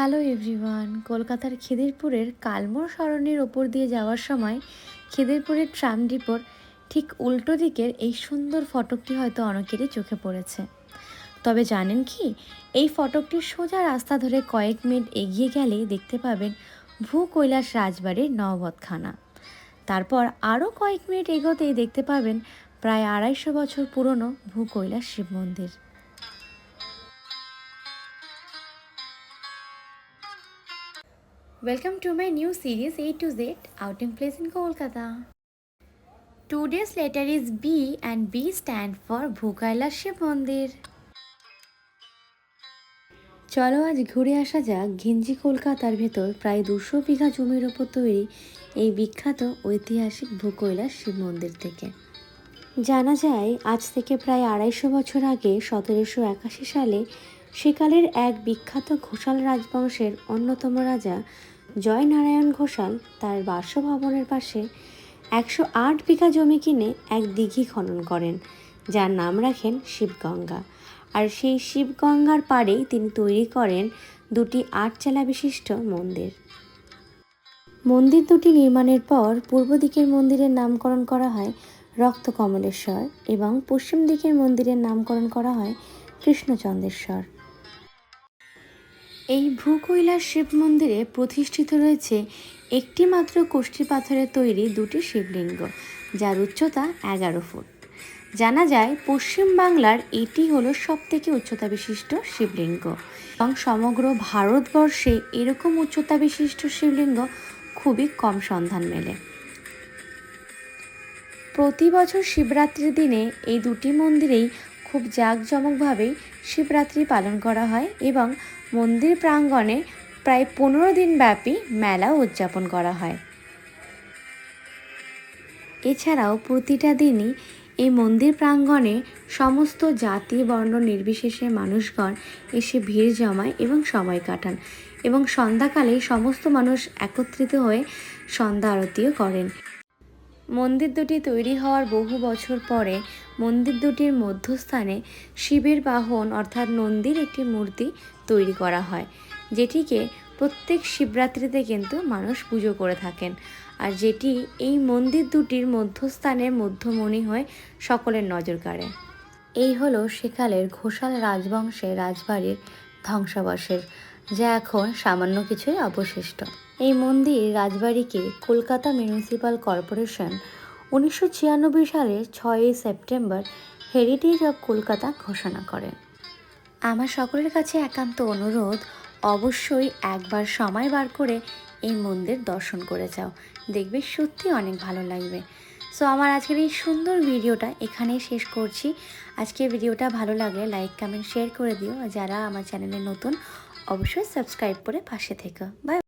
Hello everyone কলকাতার খিদিরপুরের কালমোড় সরণির ওপর দিয়ে যাওয়ার সময় খিদিরপুরের ট্রাম ডিপোর ঠিক উল্টো দিকের এই সুন্দর ফটকটি হয়তো অনেকেরই চোখে পড়েছে। তবে জানেন কি? এই ফটকটির সোজা রাস্তা ধরে কয়েক মিনিট এগিয়ে গেলেই দেখতে পাবেন ভূ কৈলাস রাজবাড়ির নববতখানা তারপর আরও কয়েক মিনিট এগোতেই দেখতে পাবেন প্রায় আড়াইশো বছর পুরনো ভূ কৈলাস শিব মন্দির। Welcome to my new series A to Z Outing Place in Kolkata. Two days later is B and B stand for Bhukaila Shiv Mandir. চলো আজ ঘুরে আসা যাক ঘিঞ্জি কলকাতার ভেতর প্রায় দুশো বিঘা জমির ওপর তৈরি এই বিখ্যাত ঐতিহাসিক ভূকৈলাস শিব মন্দির থেকে জানা যায় আজ থেকে প্রায় আড়াইশো বছর আগে সতেরোশো একাশি সালে সেকালের এক বিখ্যাত ঘোষাল রাজবংশের অন্যতম রাজা জয়নারায়ণ ঘোষাল তার বাসভবনের পাশে একশো আট বিঘা জমি কিনে এক দিঘি খনন করেন, যার নাম রাখেন শিবগঙ্গা। আর সেই শিবগঙ্গার পাড়েই তিনি তৈরি করেন দুটি আটচালা বিশিষ্ট মন্দির। মন্দির দুটি নির্মাণের পর পূর্ব দিকের মন্দিরের নামকরণ করা হয় রক্ত কমলেশ্বর এবং পশ্চিম দিকের মন্দিরের নামকরণ করা হয় কৃষ্ণচন্দ্রেশ্বর। এই ভূকৈলাস শিব মন্দিরে প্রতিষ্ঠিত রয়েছে একটি মাত্র কোষ্ঠী পাথরের তৈরি দুটি শিবলিঙ্গ, যার উচ্চতা এগারো ফুট। জানা যায়, পশ্চিম বাংলার এটি হলো সবথেকে উচ্চতা বিশিষ্ট শিবলিঙ্গ এবং সমগ্র ভারতবর্ষে এরকম উচ্চতা বিশিষ্ট শিবলিঙ্গ খুবই কম সন্ধান মেলে। প্রতি বছর শিবরাত্রির দিনে এই দুটি মন্দিরেই খুব জাঁকজমকভাবেই শিবরাত্রি পালন করা হয় এবং মন্দির প্রাঙ্গণে প্রায় পনেরো দিন ব্যাপী মেলা উদযাপন করা হয়। এছাড়াও প্রতিটা দিনই এই মন্দির প্রাঙ্গণে সমস্ত জাতি, বর্ণ নির্বিশেষে মানুষগণ এসে ভিড় জমায় এবং সময় কাটান এবং সন্ধ্যাকালে সমস্ত মানুষ একত্রিত হয়ে সন্ধ্যা আরতিও করেন। মন্দির দুটি তৈরি হওয়ার বহু বছর পরে মন্দির দুটির মধ্যস্থানে শিবের বাহন অর্থাৎ নন্দীর একটি মূর্তি তৈরি করা হয়, যেটিকে প্রত্যেক শিবরাত্রিতে কিন্তু মানুষ পুজো করে থাকেন। আর যেটি এই মন্দির দুটির মধ্যস্থানের মধ্যমণি হয়ে সকলের নজর কাড়ে। এই হলো সেকালের ঘোষাল রাজবংশের রাজবাড়ির ধ্বংসাবশের যা এখন সামান্য কিছুই অবশিষ্ট। এই মন্দির রাজবাড়িকে কলকাতা মিউনিসিপ্যাল কর্পোরেশন উনিশশো ছিয়ানব্বই সালের ছয়ই সেপ্টেম্বর হেরিটেজ অব কলকাতা ঘোষণা করেন আমার সকলের কাছে একান্ত অনুরোধ, অবশ্যই একবার সময় বার করে এই মন্দির দর্শন করে যাও। দেখবে সত্যি অনেক ভালো লাগবে। সো, আমার আজকের এই সুন্দর ভিডিওটা এখানেই শেষ করছি। আজকে ভিডিওটা ভালো লাগলে লাইক, কমেন্ট, শেয়ার করে দিও। যারা আমার চ্যানেলে নতুন অবশ্যই সাবস্ক্রাইব করে পাশে থেকো। বাই